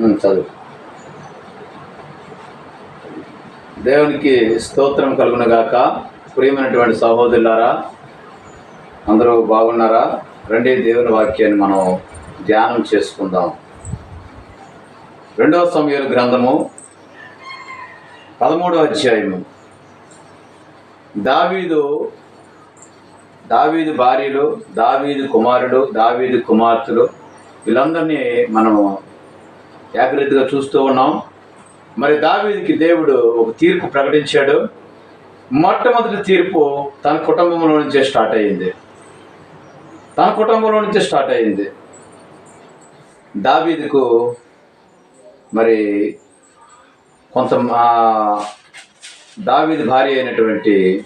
చదువు. దేవునికి స్తోత్రం కలుగునగాక. ప్రియమైనటువంటి సహోదరులారా అందరూ బాగున్నారా? రెండే దేవుని వాక్యాన్ని మనం ధ్యానం చేసుకుందాం. రెండవ సమయాల గ్రంథము పదమూడవ అధ్యాయము. దావీదు దావీదు భార్యలు దావీదు కుమారుడు దావీదు కుమార్తెలు వీళ్ళందరినీ మనము ఏకరీతిగా చూస్తూ ఉన్నాం. మరి దావీదికి దేవుడు ఒక తీర్పు ప్రకటించాడు. మొట్టమొదటి తీర్పు తన కుటుంబంలో నుంచే స్టార్ట్ అయ్యింది. తన కుటుంబంలో నుంచే స్టార్ట్ అయ్యింది. దావీదుకు మరి కొంత దావీది భార్య అయినటువంటి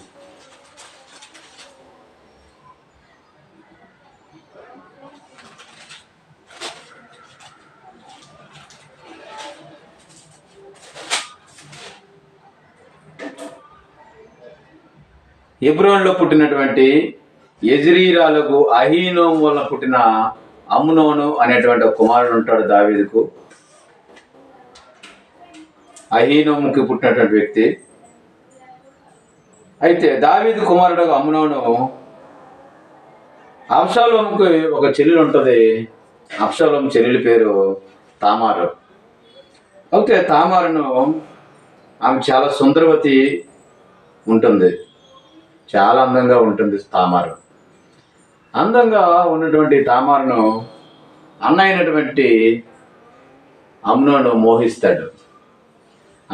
ఎబ్రోన్లో పుట్టినటువంటి ఎజ్రీరాలకు అహీనోం వల్ల పుట్టిన అమ్నోను అనేటువంటి కుమారుడు ఉంటాడు దావీదుకు. అహీనోముకి పుట్టినటువంటి వ్యక్తి. అయితే దావీదు కుమారుడు అమ్నోను అబ్షాలోముకి ఒక చెల్లెలు ఉంటుంది. అబ్షాలోం చెల్లెలి పేరు తామారు. అయితే తామారును ఆమె చాలా సుందరవతి ఉంటుంది. చాలా అందంగా ఉంటుంది తామారు. అందంగా ఉన్నటువంటి తామారును అన్న అయినటువంటి అమ్నోను మోహిస్తాడు.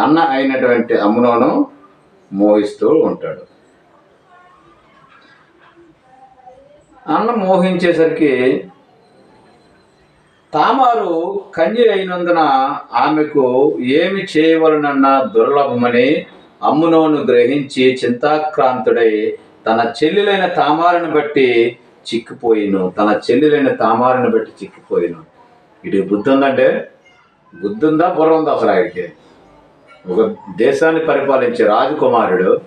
అన్న అయినటువంటి అమ్నోను మోహిస్తూ ఉంటాడు. అన్న మోహించేసరికి తామారు కన్య అయినందున ఆమెకు ఏమి చేయవలనన్న దుర్లభమని అమ్మునోను గ్రహించి చింతాక్రాంతుడై తన చెల్లెలైన తామారుని బట్టి చిక్కిపోయిను. తన చెల్లెలైన తామారుని బట్టి చిక్కిపోయిను. ఇటు బుద్ధి ఉందంటే? బుద్ధి ఉందా? బుర్ర ఉందా అసలు ఆయనకి? ఒక దేశాన్ని పరిపాలించే రాజకుమారుడు.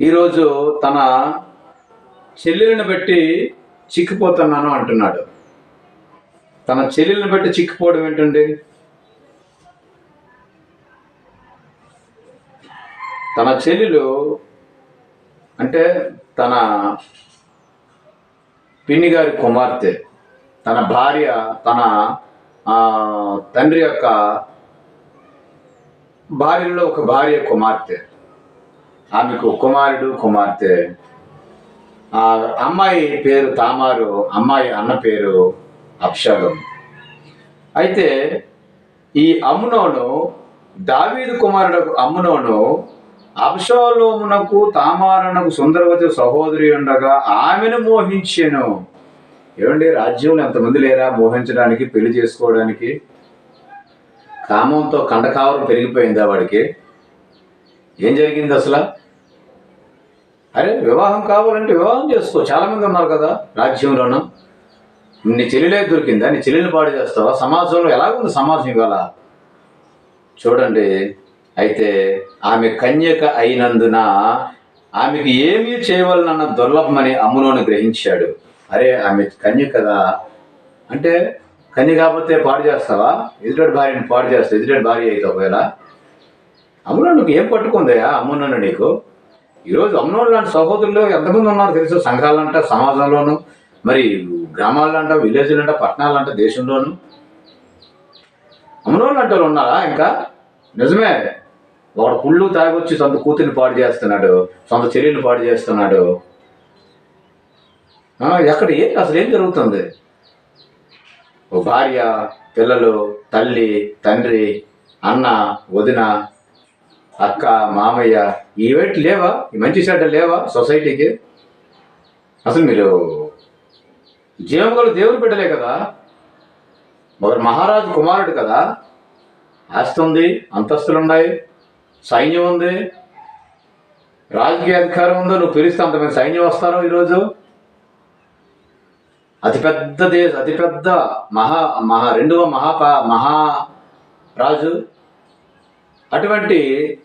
ఈరోజు తన చెల్లెలను బట్టి చిక్కిపోతున్నాను అంటున్నాడు. తన చెల్లెలను బట్టి చిక్కిపోవడం ఏంటండి? తన చెల్లెలు అంటే తన పిన్ని గారి కుమార్తె తన భార్య తన తండ్రి యొక్క భార్యలో ఒక భార్య కుమార్తె. ఆమెకు కుమారుడు కుమార్తె. ఆ అమ్మాయి పేరు తామారు అమ్మాయి అన్న పేరు అప్షగం అయితే ఈ అమ్మునోను దావీదు కుమారుడు అమ్మునోను అబ్షాలోమునకు తామారణకు సుందరవతి సహోదరి ఉండగా ఆమెను మోహించాను. ఏమండి రాజ్యంలో ఎంతమంది లేరా మోహించడానికి పెళ్ళి చేసుకోవడానికి? కామంతో కండకావరం పెరిగిపోయిందా వాడికి? ఏం జరిగింది అసలు? అరే వివాహం కావాలంటే వివాహం చేసుకో. చాలా మంది ఉన్నారు కదా రాజ్యంలోనూ. నీ చెల్లెలే దొరికిందా? నీ చెల్లెలు పాడు చేస్తావా? సమాజంలో ఎలాగుంది సమాజం ఇవాళ? చూడండి. అయితే ఆమె కన్యక అయినందున ఆమెకి ఏమీ చేయవలనన్న దుర్లభమని అమ్ములోని గ్రహించాడు. అరే ఆమె కన్య కదా. అంటే కన్య కాకపోతే పాడు చేస్తావా? ఎదుటి భార్యని పాడు చేస్తావు ఎదుటి భార్య అయితే ఒకవేళ. అమ్ములో ఏం పట్టుకుందయా అమ్మునోను నీకు? ఈరోజు అమ్మునోళ్ళు లాంటి సహోదరులు ఎంతమంది ఉన్నారు తెలుసు? సంఘాలంట సమాజంలోను మరి గ్రామాలంట విలేజ్లంట పట్టణాలంట దేశంలోను. అమ్మునోళ్ళు అంటే ఉన్నారా ఇంకా? నిజమే. వాడు పుళ్ళు తాగొచ్చి సొంత కూతురిని పాడు చేస్తున్నాడు సొంత చెల్లెలు పాడు చేస్తున్నాడు. ఎక్కడ ఏంటి అసలు ఏం జరుగుతుంది? ఓ భార్య పిల్లలు తల్లి తండ్రి అన్న వదిన అక్క మామయ్య ఈవేటి లేవా? ఈ మంచి చెడ్డ లేవా సొసైటీకి? అసలు మీరు జీవగల దేవుని బిడ్డలే కదా? మరి మహారాజు కుమారుడు కదా? ఆస్తి ఉంది అంతస్తులు ఉన్నాయి. సైన్యం ఉంది. రాజకీయ అధికారం ఉందో. నువ్వు పిలిస్తే అంతమంది సైన్యం వస్తారో ఈరోజు. అతిపెద్ద దేశ అతిపెద్ద మహా మహా రెండవ మహాప మహా రాజు అటువంటి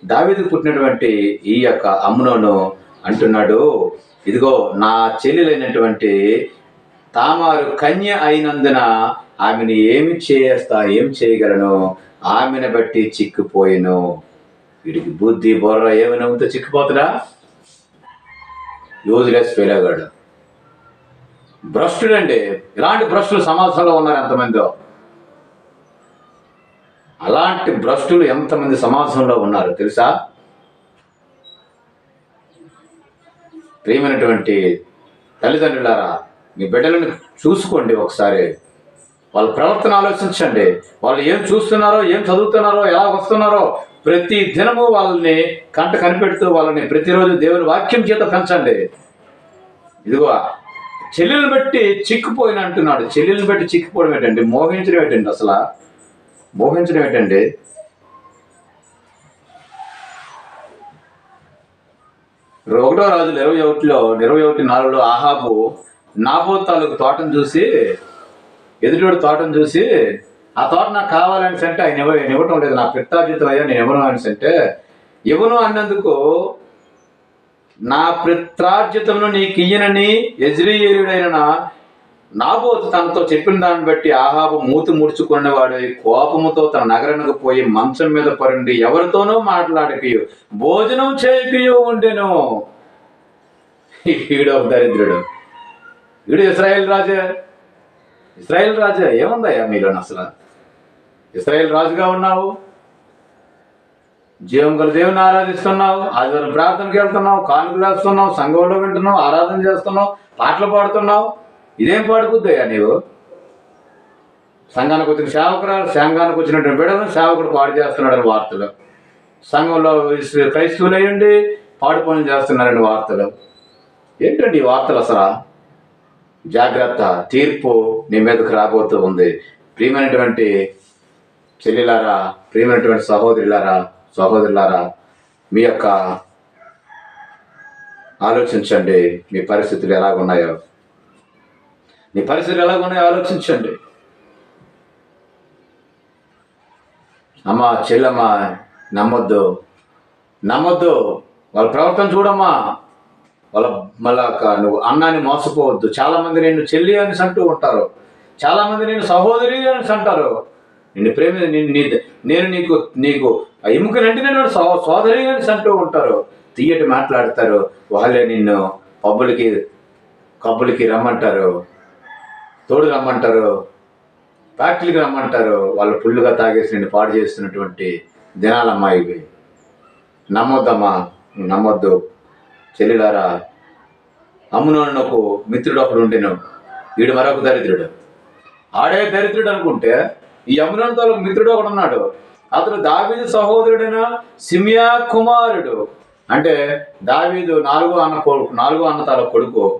దావీదుకు పుట్టినటువంటి ఈ యొక్క అమ్మునోను అంటున్నాడు. ఇదిగో నా చెల్లెలైనటువంటి తామారు కన్య అయినందున ఆమెను ఏమి చేస్తా ఏం చేయగలను? ఆమెను బట్టి చిక్కుపోయాను. వీడికి బుద్ధి బొర్ర ఏమైనా ఉంటే చిక్కిపోతుడా యూజ్లెస్ ఫెయిల్ అయ్యాడు భ్రష్టుడండి ఇలాంటి భ్రష్టులు సమాజంలో ఉన్నారు ఎంతమందో. అలాంటి భ్రష్టులు ఎంతమంది సమాజంలో ఉన్నారు తెలుసా? ప్రియమైనటువంటి తల్లిదండ్రులారా మీ బిడ్డలను చూసుకోండి ఒకసారి. వాళ్ళ ప్రవర్తన ఆలోచించండి. వాళ్ళు ఏం చూస్తున్నారో ఏం చదువుతున్నారో ఎలా వస్తున్నారో ప్రతి దినము వాళ్ళని కంట కనిపెడుతూ వాళ్ళని ప్రతిరోజు దేవుని వాక్యం చేత పెంచండి. ఇదిగో చెల్లెలను బట్టి చిక్కుపోయిన అంటున్నాడు. చెల్లెలను బట్టి చిక్కుపోవడం ఏంటండి? మోహించడం ఏంటండి అసలు? మోహించడం ఏంటండి? ఒకటో రాజులు ఇరవై ఒకటిలో ఇరవై ఒకటి నాలుగులో ఆహాబు నాబో తాలూకు తోటను చూసి ఎదుటివాడి తోటను చూసి ఆ తోట నాకు కావాలని అంటే ఆయన ఇవ్వ నేను ఇవ్వటం లేదు. నా పిత్తార్జితం అయ్యా నేను ఇవ్వను అని అంటే ఇవ్వను అన్నందుకు నా పిత్రార్జితమును నీకు ఇయ్యనని యజ్రీయుడైన నాబోతు తనతో చెప్పిన దాన్ని బట్టి ఆహాబు మూతి ముడుచుకున్నవాడు కోపముతో తన నగరనకు పోయి మంచం మీద పరుండి ఎవరితోనూ మాట్లాడకయు భోజనం చేయకయు ఉండెను. ఈడు దరిద్రుడు. వీడు ఇస్రాయేల్ రాజా. ఇస్రాయేల్ రాజా ఏముందయ్యా మీలో అసలు ఇస్రాయేల్ రాజుగా ఉన్నావు. జీవం గల దేవుని ఆరాధిస్తున్నావు. ఆదివారం ప్రార్థనకి వెళ్తున్నావు. కానుకలు రాస్తున్నావు. సంఘంలో వింటున్నావు. ఆరాధన చేస్తున్నావు. పాటలు పాడుతున్నావు. ఇదేం పాడుకుద్దయ్యా నీవు? సంఘానికి వచ్చిన సేవకురాలు సంఘానికి వచ్చినటువంటి బిడ్డను సేవకుడు పాడు చేస్తున్నాడని వార్తలు. సంఘంలో క్రైస్తవులు అయ్యండి పాడు పనులు చేస్తున్నారని వార్తలు. ఏంటండి ఈ వార్తలు అసలు? జాగ్రత్త తీర్పు నీ మీదకు రాబోతూ ఉంది. ప్రియమైనటువంటి చెల్లిలారా ప్రియమైనటువంటి సహోదరులారా సహోదరులారా మీ యొక్క ఆలోచించండి మీ పరిస్థితులు ఎలాగున్నాయో. మీ పరిస్థితులు ఎలాగున్నాయో ఆలోచించండి. అమ్మ చెల్లమ్మ నమ్మొద్దు. నమ్మొద్దు. వాళ్ళ ప్రవర్తన చూడమ్మా. వాళ్ళ మళ్ళా నువ్వు అన్నాన్ని మోసపోవద్దు. చాలామంది నేను చెల్లి అని అంటూ ఉంటారు. చాలామంది నేను సహోదరి అని అంటారు. నిన్ను ప్రేమ నిన్ను నీ నేను నీకు నీకు ఆ నేను సో సోదరి అని అంటూ ఉంటారు తీయటి మాట్లాడతారు. వాళ్ళే నిన్ను పబ్బులకి కబ్బులకి రమ్మంటారు. తోడు రమ్మంటారు. ఫ్యాక్టరీకి రమ్మంటారు. వాళ్ళు ఫుల్లుగా తాగేసి నిన్ను పాడు చేస్తున్నటువంటి దినాలమ్మా ఇవి. నమ్మొద్దమ్మా నమ్మొద్దు. చెల్లెలారా అమ్మునోనకు మిత్రుడు ఒకడు ఉండేను వీడు మరొక దరిద్రుడు. ఆడే దరిద్రుడు అనుకుంటే ఈ అమ్మునతో మిత్రుడు ఒకడు ఉన్నాడు. అతడు దావీదు సహోదరుడైన సిమియా కుమారుడు. అంటే దావీదు నాలుగో అన్న కొడుకు నాలుగో అన్న తల కొడుకు.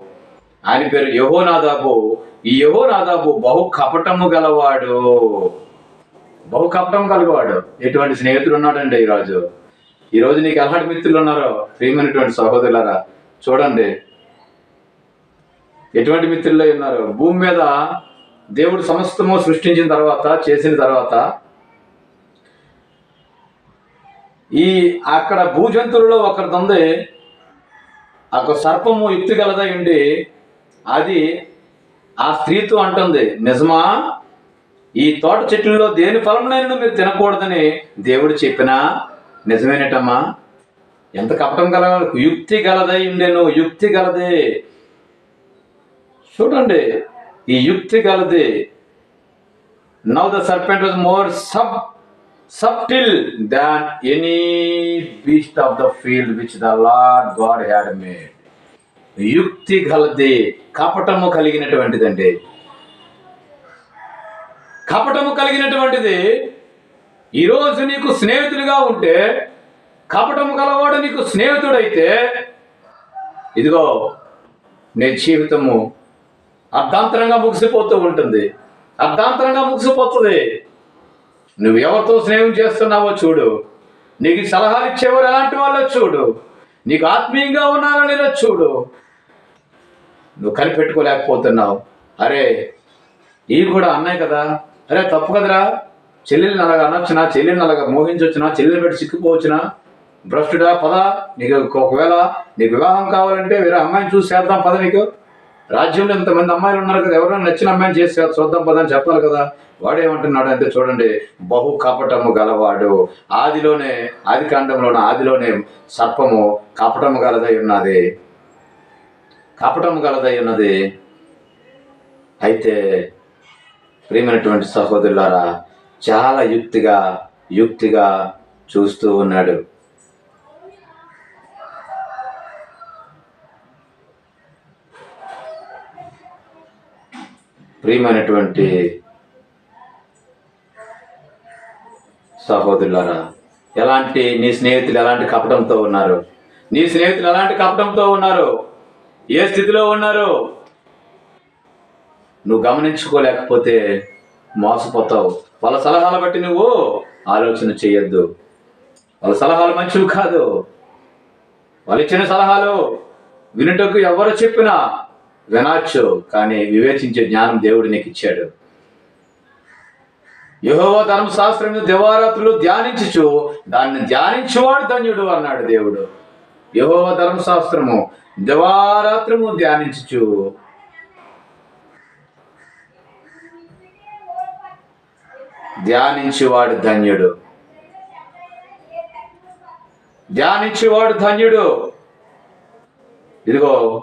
ఆయన పేరు యహోనాదాబు. ఈ యహోనాదాబు బహు కపటము గలవాడు. బహు కపటం కలవాడు ఎటువంటి స్నేహితుడు ఉన్నాడండి ఈ రాజు? ఈ రోజు నీకు ఎలాంటి మిత్రులు ఉన్నారో? ప్రియమైనటువంటి సహోదరులారా చూడండి. ఎటువంటి మిత్రుల్లో ఉన్నారు? భూమి మీద దేవుడు సమస్తము సృష్టించిన తర్వాత చేసిన తర్వాత ఈ అక్కడ భూజంతువులలో ఒకరిది ఉంది ఒక సర్పము యుక్తి గలదై ఉండి అది ఆ స్త్రీతో అంటుంది నిజమా? ఈ తోట చెట్లలో దేని ఫలమునైనా మీరు తినకూడదని దేవుడు చెప్పినా? నిజమేనటమ్మా? ఎంత కపటం గల యుక్తి గలదై ఉండేను యుక్తి గలదే. చూడండి ఈ యుక్తి గలది. Now the serpent was more sub subtle than any beast of the field which the Lord God had made యుక్తి గలది కపటము కలిగినటువంటిదండి. కపటము కలిగినటువంటిది ఈరోజు నీకు స్నేహితుడిగా ఉంటే కపటము గలవాడు నీకు స్నేహితుడైతే ఇదిగో నీ జీవితము అర్ధాంతరంగా ముగిసిపోతూ ఉంటుంది. అర్ధాంతరంగా ముగిసిపోతుంది. నువ్వు ఎవరితో స్నేహం చేస్తున్నావో చూడు. నీకు సలహాలు ఇచ్చేవారు ఎలాంటి వాళ్ళో చూడు. నీకు ఆత్మీయంగా ఉన్నారని లేదో చూడు. నువ్వు కనిపెట్టుకోలేకపోతున్నావు. అరే ఇవి కూడా అన్నాయి కదా? అరే తప్పు కదరా? చెల్లెలు నలగ అనొచ్చునా చెల్లెలు నలగ మోహించొచ్చునా చెల్లెలు పెట్టి చిక్కుపోవచ్చునా భ్రష్టుడా పద. నీకు ఒకవేళ నీకు వివాహం కావాలంటే వేరే అమ్మాయిని చూసి చేద్దాం పద నీకు. రాజ్యంలో ఇంతమంది అమ్మాయిలు ఉన్నారు కదా ఎవరైనా నచ్చిన అమ్మాయిని చేసి చూద్దాం పదని చెప్పాలి కదా. వాడేమంటున్నాడు అంటే చూడండి బహు కపటము గలవాడు. ఆదిలోనే ఆది ఆదిలోనే సర్పము కపటము గలదై ఉన్నది. కపటము గలదై ఉన్నది. అయితే ప్రియమైనటువంటి సహోదరులారా చాలా యుక్తిగా యుక్తిగా చూస్తూ ఉన్నాడు. ప్రియమైనటువంటి సహోదరులారా ఎలాంటి నీ స్నేహితులు ఎలాంటి కపటంతో ఉన్నారు? నీ స్నేహితులు ఎలాంటి కపటంతో ఉన్నారు? ఏ స్థితిలో ఉన్నారు? నువ్వు గమనించుకోలేకపోతే మోసపోతావు. వాళ్ళ సలహాలు బట్టి నువ్వు ఆలోచన చేయొద్దు. వాళ్ళ సలహాలు మంచివి కాదు. వాళ్ళు ఇచ్చిన సలహాలు వినుటకు ఎవరు చెప్పినా వినొచ్చు కానీ వివేచించే జ్ఞానం దేవుడు నీకు ఇచ్చాడు యహోవ ధర్మశాస్త్రం దివారాత్రులు ధ్యానించుచు దాన్ని ధ్యానించువాడు ధన్యుడు అన్నాడు దేవుడు. యహోవ ధర్మశాస్త్రము దివారాత్రము ధ్యానించుచు. ధ్యానించువాడు ధన్యుడు. ధ్యానించేవాడు ధన్యుడు. ఇదిగో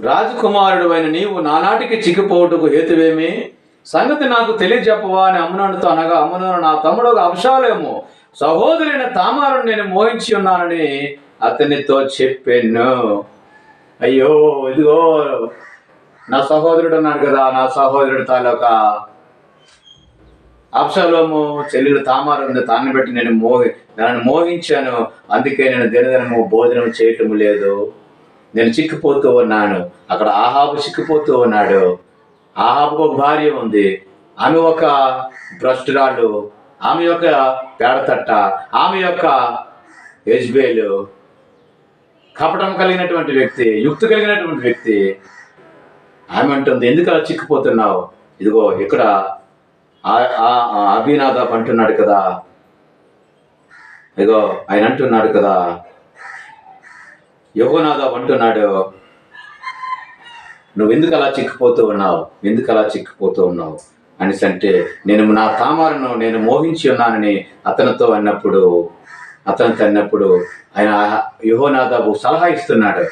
రాజకుమారుడు అయిన నీవు నానాటికి చిక్కిపోటుకు హేతువేమి? సంగతి నాకు తెలియజెప్పవా అని అమ్మనుడితో అనగా అమ్మను నా తమ్ముడు అంశాలేమో సహోదరైన తామారుని నేను మోహించి ఉన్నానని అతనితో చెప్పాను. అయ్యో ఇదిగో నా సహోదరుడు అన్నాడు కదా నా సహోదరుడు తాలూకా అప్సలోము చెల్లెలు తామారు ఉంది తాన్ని బట్టి నేను మోహి నన్ను మోహించాను. అందుకే నేను దినదినము భోజనం చేయటం లేదు. నేను చిక్కిపోతూ ఉన్నాను. అక్కడ ఆహాబు చిక్కిపోతూ ఉన్నాడు. ఆహాబుకు ఒక భార్య ఉంది. ఆమె ఒక భ్రష్టురాలు. ఆమె యొక్క పేడతట్ట. ఆమె యొక్క యజ్బేలు. కపటం కలిగినటువంటి వ్యక్తి యుక్తి కలిగినటువంటి వ్యక్తి. ఆమె అంటుంది ఎందుకు అలా చిక్కిపోతున్నావు? ఇదిగో ఇక్కడ ఆ- ఆ- ఆ అంటున్నాడు కదా. ఇదిగో ఆయన అంటున్నాడు కదా. యోగనాదాబ్ అంటున్నాడు నువ్వు ఎందుకు అలా చిక్కిపోతూ ఉన్నావు? ఎందుకు అలా చిక్కిపోతూ ఉన్నావు? అనేసి అంటే నేను నా తామరను నేను మోహించి ఉన్నానని అతనితో అన్నప్పుడు అతనితో అన్నప్పుడు ఆయన యుహోనాదాబు సలహా ఇస్తున్నాడు.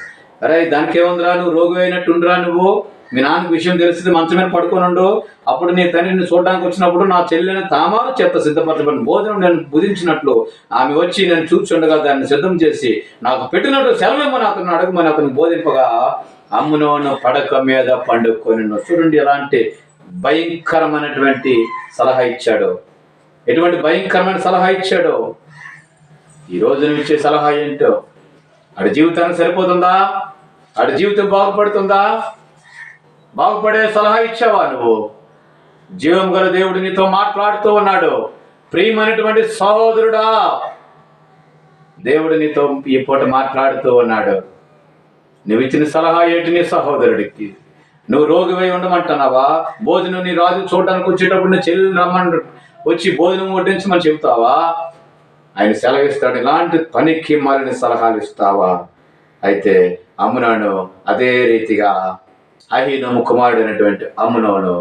అరే దానికి ఏముందిరా నువ్వు? రోగి అయినట్టుండ్రా నువ్వు? మీ నాన్నకు విషయం తెలిసింది మంచం మీద పడుకోనుండు. అప్పుడు నీ తండ్రిని చూడడానికి వచ్చినప్పుడు నా చెల్లెని తామారు చేత సిద్ధపరచబడిన భోజనం నేను బుధించినట్లు ఆమె వచ్చి నేను చూచుండగా దాన్ని సిద్ధం చేసి నాకు పెట్టినట్టు సెలవేమని అతను అడగమని అతను బోధింపగా అమ్మునోను పడక మీద పండుకొని చూడండి ఎలాంటి భయంకరమైనటువంటి సలహా ఇచ్చాడు. ఎటువంటి భయంకరమైన సలహా ఇచ్చాడు? ఈ రోజు నువ్వు ఇచ్చే సలహా ఏంటో? ఆడి జీవితానికి సరిపోతుందా? ఆడి జీవితం బాగుపడుతుందా? బాగుపడే సలహా ఇచ్చావా నువ్వు? జీవం గల దేవుడు నీతో మాట్లాడుతూ ఉన్నాడు. ప్రియమైనటువంటి సహోదరుడా దేవుడు నీతో ఈ పూట మాట్లాడుతూ ఉన్నాడు. నువ్వు ఇచ్చిన సలహా ఏంటి నీ సహోదరుడికి? నువ్వు రోగివై ఉండమంటున్నావా? భోజనం నీ రాజు చూడడానికి వచ్చేటప్పుడు నువ్వు చెల్లి రమ్మని వచ్చి భోజనం వడ్డించమని చెబుతావా? ఆయన సెలవిస్తాడు ఇలాంటి పనికి మాలిన సలహాలు ఇస్తావా? అయితే అమ్మునాను అదే రీతిగా అహీనము కుమారుడు అయినటువంటి అమ్మునోను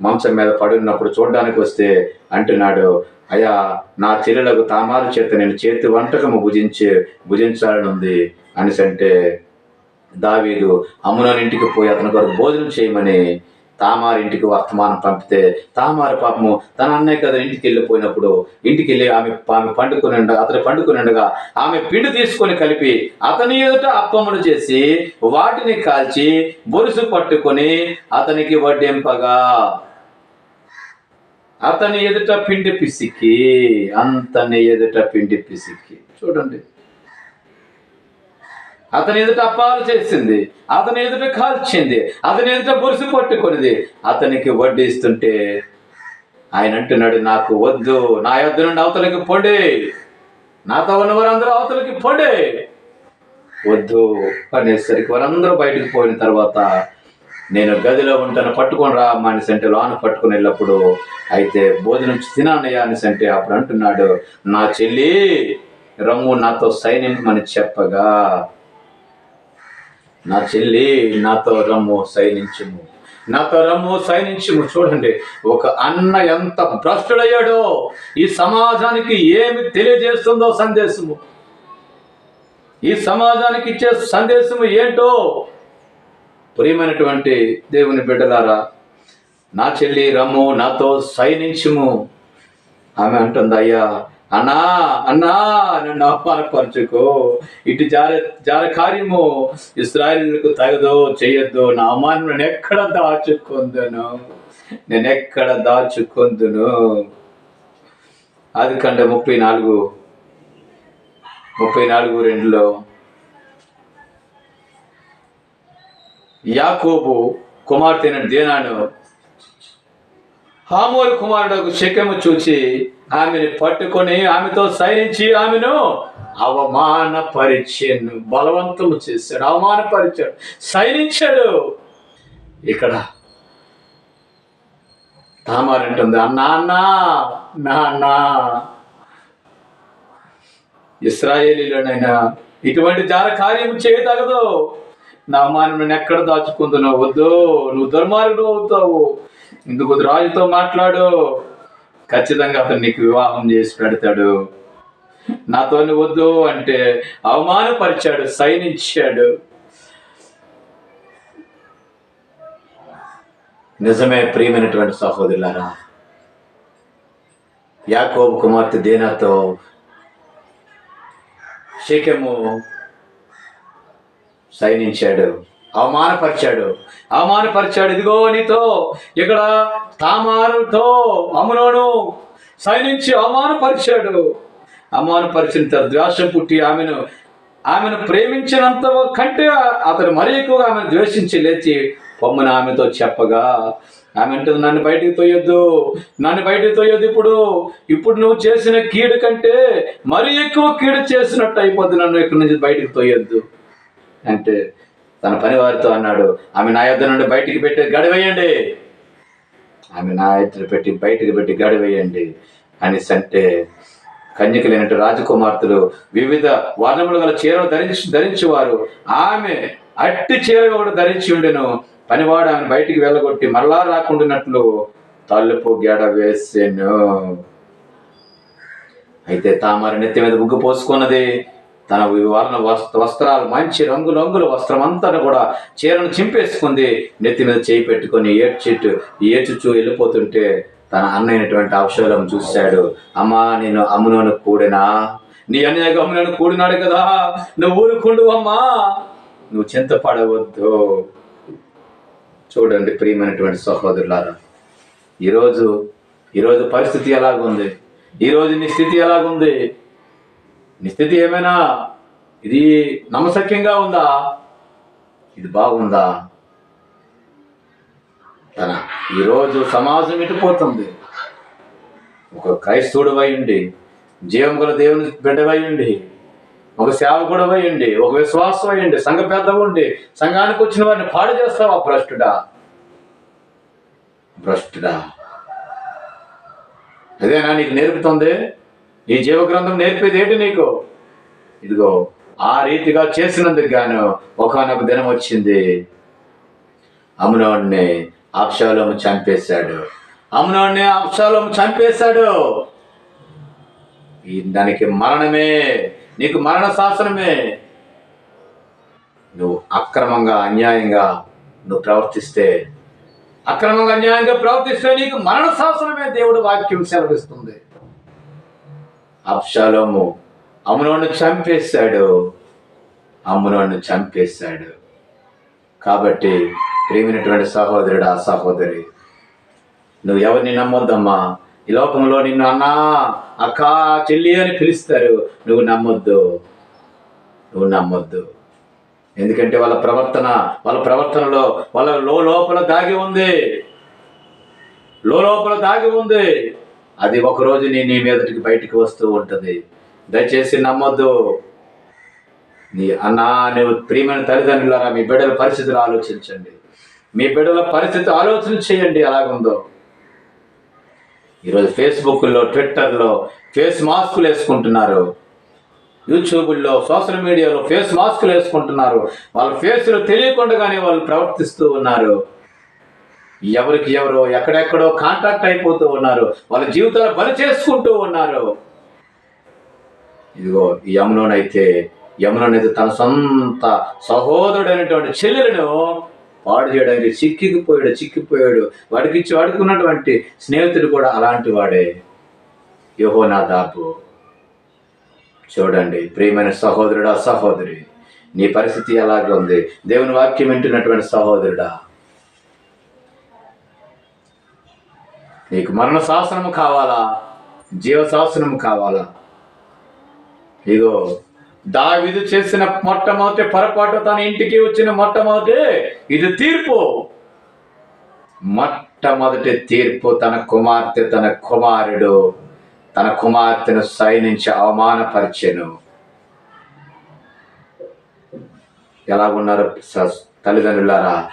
మంచం మీద పడున్నప్పుడు చూడడానికి వస్తే అంటున్నాడు అయ్యా నా చెల్లెలకు తామారు చేత నేను చేతి వంటకము భుజించి భుజించాలని ఉంది అనేసి అంటే దావీదు అమ్మునోని ఇంటికి పోయి అతని కొరకు భోజనం చేయమని తామారింటికి వర్తమానం పంపితే తామార పాపము తన అన్నయ్య కదా ఇంటికి వెళ్ళిపోయినప్పుడు ఇంటికి వెళ్ళి ఆమె ఆమె పండుకుని ఉండగా అతను పండుకుని ఉండగా ఆమె పిండి తీసుకొని కలిపి అతని ఎదుట అప్పములు చేసి వాటిని కాల్చి బొరుసు పట్టుకొని అతనికి వడ్డింపగా. అతని ఎదుట పిండి పిసికి అంతని ఎదుట పిండి పిసికి. చూడండి. అతని ఎదుట అప్పాలు చేసింది అతని ఎదుట కాల్చింది అతని ఎదుట బురుసు పట్టుకున్నది. అతనికి వడ్డిస్తుంటే ఆయన అంటున్నాడు నాకు వద్దు నా యొద్ నుండి అవతలకి పొండి. నాతో ఉన్న వారందరూ అవతలకి పొండి. వద్దు అనేసరికి వారందరూ బయటకు పోయిన తర్వాత నేను గదిలో ఉంటాను పట్టుకొని రా అమ్మా అనేసంటే లోన పట్టుకొని వెళ్ళినప్పుడు అయితే భోజనం తినానయ్యా అనేసంటే అప్పుడు అంటున్నాడు నా చెల్లి రమ్ము నాతో సైనింపమని చెప్పగా నా చెల్లి నాతో రమ్ము సైనించుము. నాతో రమ్ము సైనించుము. చూడండి ఒక అన్న ఎంత భ్రష్టుడయ్యాడో ఈ సమాజానికి ఏమి తెలియజేస్తుందో సందేశము. ఈ సమాజానికి ఇచ్చే సందేశము ఏంటో ప్రియమైనటువంటి దేవుని బిడ్డలారా నా చెల్లి రమ్ము నాతో సైనించుము. ఆమె అంటుంది అయ్యా అన్నా అన్నా నన్ను అవమానపరచుకో ఇటు జార జార కార్యము ఇస్రాయలకు తగదో చెయ్యొద్దు నా అమ్మాయిని నేను ఎక్కడ దాచుకుందును? నేను ఎక్కడ దాచుకుందును? అది కంటే ముప్పై నాలుగు ముప్పై నాలుగు రెండులో యాకోబు కుమార్తెను దేనాను హామోరు కుమారుడు శక్యము చూచి ఆమెను పట్టుకొని ఆమెతో సైనించి ఆమెను అవమానపరిచాను బలవంతము చేశాడు అవమానపరిచాడు సైనించాడు. ఇక్కడ తామారంటుంది అన్నా అన్నా నా అన్నా ఇస్రాయేలీలోనైనా ఇటువంటి జార కార్యం చేయతగదు నా అవమానం ఎక్కడ దాచుకుందునో వద్దు నువ్వు దుర్మార్గుడు అవుతావు. ఇందుకు రాజుతో మాట్లాడు. ఖచ్చితంగా అతను నీకు వివాహం చేసి పెడతాడు. నాతో వద్దు అంటే అవమానపరిచాడు సైనించాడు. నిజమే ప్రియమైనటువంటి సహోదరులారా యాకోబు కుమార్తె దేనాతో శేఖము సైనించాడు. అవమానపరిచాడు. అవమానపరిచాడు ఇదిగో నీతో ఇక్కడ తామారుతో అములోను సైనించి అవమానపరిచాడు. అవమానపరిచిన ద్వేషం పుట్టి ఆమెను ఆమెను ప్రేమించినంత కంటే అతను మరీ ఎక్కువగా ఆమెను ద్వేషించి లేచి పొమ్మని ఆమెతో చెప్పగా ఆమె అంటుంది నన్ను బయటికి తోయొద్దు నన్ను బయటికి తోయొద్దు ఇప్పుడు. ఇప్పుడు నువ్వు చేసిన కీడు కంటే మరీ ఎక్కువ కీడు చేసినట్టు అయిపోద్ది నన్ను ఇక్కడి నుంచి బయటికి తోయొద్దు. అంటే తన పని వారితో అన్నాడు ఆమె నా యొద్ నుండి బయటికి పెట్టి గడివేయండి. ఆమె నా ఎదురు పెట్టి బయటికి పెట్టి గడివేయండి. అనేసి అంటే కన్యకలైనట్టు రాజకుమార్తెలు వివిధ వర్ణములు గల చీరలు ధరించి ధరించేవారు. ఆమె అట్టి చీర కూడా ధరించి ఉండెను. పనివాడు ఆమెను బయటికి వెళ్ళగొట్టి మరలా రాకుండానట్లు తలుపు గెడ వేసాను. అయితే తామర నెత్తి మీద ముగ్గు పోసుకున్నది తన వర్ణ వస్త్ర వస్త్రాలు మంచి రంగు రంగుల వస్త్రం అంతా కూడా చీరను చింపేసుకుంది. నెత్తి మీద చేయి పెట్టుకొని ఏడ్చిట్టు ఏడ్చుచూ వెళ్ళిపోతుంటే తన అన్నైనటువంటి అవసరం చూశాడు. అమ్మా నేను అమ్మునను కూడినా? నీ అన్నయ్య అమ్మునోను కూడినాడు కదా? నువ్వు ఊరుకుండు అమ్మా! నువ్వు చింతపడవద్దు. చూడండి ప్రియమైనటువంటి సహోదరులారా ఈరోజు ఈరోజు పరిస్థితి ఎలాగుంది? ఈరోజు నీ స్థితి ఎలాగుంది? నీ స్థితి ఏమైనా? ఇది నమ్మశక్యంగా ఉందా? ఇది బాగుందా? తన ఈరోజు సమాజం ఇటుపోతుంది ఒక క్రైస్తవుడు ఉండి జీవం గల దేవుని బిడ్డవై ఉండి ఒక సేవకుడు ఉండి ఒక విశ్వాసం అయ్యండి సంఘ పెద్ద ఉండి సంఘానికి వచ్చిన వారిని పాడు చేస్తావా భ్రష్టుడా? భ్రష్టుడా? అదేనా నీకు నేర్పుతుంది? ఈ జీవగ్రంథం నేర్పేది ఏంటి నీకు? ఇదిగో ఆ రీతిగా చేసినందుకు గాను ఒకనొక దినం వచ్చింది. అమ్మునోడిని అప్షాలోము చంపేశాడు. అమ్మునోడిని అప్షాలోము చంపేశాడు. దానికి మరణమే నీకు మరణ శాసనమే నువ్వు అక్రమంగా అన్యాయంగా నువ్వు ప్రవర్తిస్తే అక్రమంగా అన్యాయంగా ప్రవర్తిస్తే నీకు మరణ శాసనమే దేవుడు వాక్యం సెలవిస్తుంది. అప్షాలోము అమ్మునోడిని చంపేశాడు. అమ్మునోడిని చంపేశాడు. కాబట్టి ప్రేమినటువంటి సహోదరుడు ఆ సహోదరి నువ్వు ఎవరిని నమ్మొద్దమ్మా? ఈ లోకంలో నిన్ను అన్నా అక్క చెల్లి అని పిలుస్తారు. నువ్వు నమ్మొద్దు. నువ్వు నమ్మొద్దు. ఎందుకంటే వాళ్ళ ప్రవర్తన వాళ్ళ ప్రవర్తనలో వాళ్ళ లో లోపల దాగి ఉంది. లో లోపల దాగి ఉంది. అది ఒకరోజు నీ నీ మీదటికి బయటికి వస్తూ ఉంటుంది. దయచేసి నమ్మొద్దు. నీ అన్నా నువ్వు ప్రియమైన తల్లిదండ్రులారా మీ బిడ్డల పరిస్థితులు ఆలోచించండి. మీ బిడ్డల పరిస్థితి ఆలోచన చేయండి ఎలాగుందో. ఈరోజు ఫేస్బుక్లో ట్విట్టర్లో ఫేస్ మాస్కులు వేసుకుంటున్నారు. యూట్యూబ్లో సోషల్ మీడియాలో ఫేస్ మాస్కులు వేసుకుంటున్నారు. వాళ్ళ ఫేస్లు తెలియకుండానే వాళ్ళు ప్రవర్తిస్తూ ఉన్నారు. ఎవరికి ఎవరో ఎక్కడెక్కడో కాంటాక్ట్ అయిపోతూ ఉన్నారు. వాళ్ళ జీవితాలు బలి చేసుకుంటూ ఉన్నారు. ఇదిగో ఈ యమునోనైతే యమునోనైతే తన సొంత సహోదరుడైనటువంటి చెల్లెలను పాడు చేయడానికి చిక్కిపోయాడు చిక్కిపోయాడు. వాడికి ఇచ్చి స్నేహితుడు కూడా అలాంటి వాడే. యోహో నా దాపు చూడండి ప్రియమైన సహోదరుడా సహోదరి నీ పరిస్థితి ఎలాగ ఉంది దేవుని వాక్యం వింటున్నటువంటి సహోదరుడా. నీకు మరణ శాసనము కావాలా? జీవశాసనము కావాలా? ఇదో దావిదు చేసిన మొట్టమొదటి పొరపాటు తన ఇంటికి వచ్చిన మొట్టమొదటి ఇది తీర్పు. మొట్టమొదటి తీర్పు తన కుమార్తె తన కుమారుడు తన కుమార్తెను సైనించి అవమానపరిచెను. ఎలా ఉన్నారు తల్లిదండ్రులారా?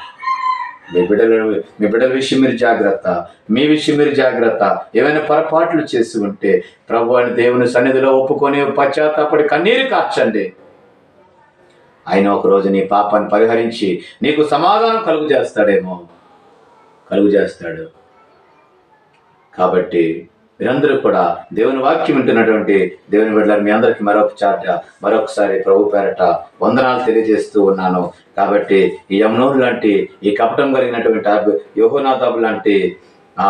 మీ బిడ్డల మీ బిడ్డల విషయం మీరు జాగ్రత్త మీ విషయం మీరు జాగ్రత్త. ఏమైనా పొరపాట్లు చేసి ఉంటే ప్రభు అని దేవుని సన్నిధిలో ఒప్పుకొని పశ్చాత్తాపడి కన్నీరు కార్చండి. ఆయన ఒక రోజు నీ పాపాన్ని పరిహరించి నీకు సమాధానం కలుగు చేస్తాడేమో. కలుగు చేస్తాడు. కాబట్టి మీరందరూ కూడా దేవుని వాక్యం వింటున్నటువంటి దేవుని బిడ్డలు మీ అందరికీ మరొక చాట మరొకసారి ప్రభు పేరట వందనాలు తెలియజేస్తూ ఉన్నాను. కాబట్టి ఈ యమునూరు లాంటి ఈ కపటం కలిగినటువంటి యోహోనాథాబు లాంటి ఆ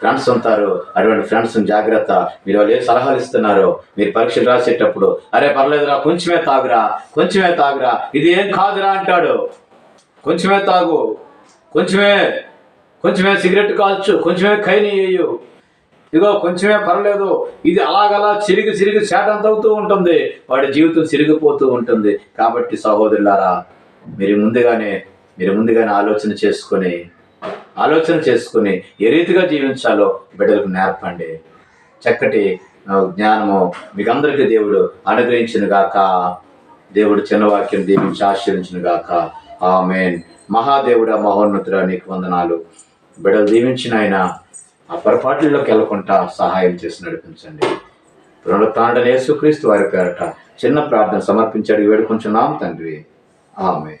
ఫ్రెండ్స్ ఉంటారు. అటువంటి ఫ్రెండ్స్ జాగ్రత్త. మీరు వాళ్ళు ఏ సలహాలు ఇస్తున్నారో మీరు పరీక్షలు రాసేటప్పుడు అరే పర్లేదురా కొంచెమే తాగురా కొంచెమే తాగురా. ఇది ఏం కాదురా అంటాడు. కొంచెమే తాగు కొంచెమే కొంచెమే సిగరెట్ కాల్చు కొంచెమే ఖైనీ వేయు ఇదిగో కొంచెమే పర్లేదు. ఇది అలాగలా చిరిగి చిరిగి శాటం తగ్గుతూ ఉంటుంది. వాడి జీవితం చిరిగిపోతూ ఉంటుంది. కాబట్టి సహోదరులారా మీరు ముందుగానే మీరు ముందుగానే ఆలోచన చేసుకొని ఆలోచన చేసుకొని ఏ రీతిగా జీవించాలో బిడ్డలకు నేర్పండి. చక్కటి జ్ఞానము మీకు అందరికీ దేవుడు అనుగ్రహించిన గాక. దేవుడు చిన్నవాక్యం దీవించి ఆశ్రయించను గాక. ఆమెన్. మహాదేవుడ మహోన్నతుడ నీకు వందనాలు. బిడ్డలు దీవించిన ఆయన ఆ పొరపాట్లలోకి వెళ్ళకుండా సహాయం చేసి నడిపించండి. పునరుత్థానుడైన వారి పేరట చిన్న ప్రార్థన సమర్పించాడు వేడుకుంటున్నాం తండ్రి. ఆమె